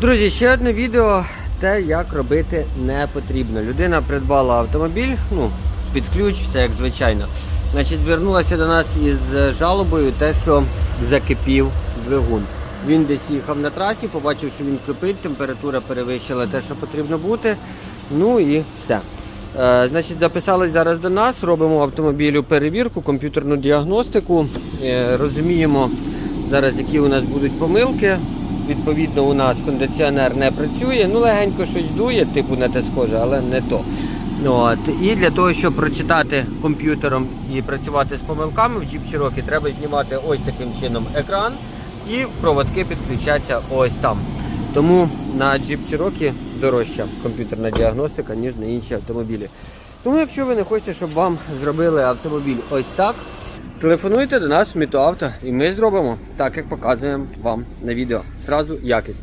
Друзі, ще одне відео, те, як робити не потрібно. Людина придбала автомобіль, ну, під ключ, все як звичайно. Значить, звернулася до нас із жалобою, те, що закипів двигун. Він десь їхав на трасі, побачив, що він кипить, температура перевищила те, що потрібно бути. Ну і все. Е, значить, записались зараз до нас, робимо автомобілю перевірку, комп'ютерну діагностику, е, розуміємо зараз, які у нас будуть помилки. Відповідно, у нас кондиціонер не працює. Ну, легенько щось дує, типу на те схоже, але не то. От. І для того, щоб прочитати комп'ютером і працювати з помилками в Jeep Cherokee, треба знімати ось таким чином екран і проводки підключаться ось там. Тому на Jeep Cherokee дорожча комп'ютерна діагностика, ніж на інші автомобілі. Тому, якщо ви не хочете, щоб вам зробили автомобіль ось так, телефонуйте до нас Мітоавто і ми зробимо так, як показуємо вам на відео. Зразу якісно.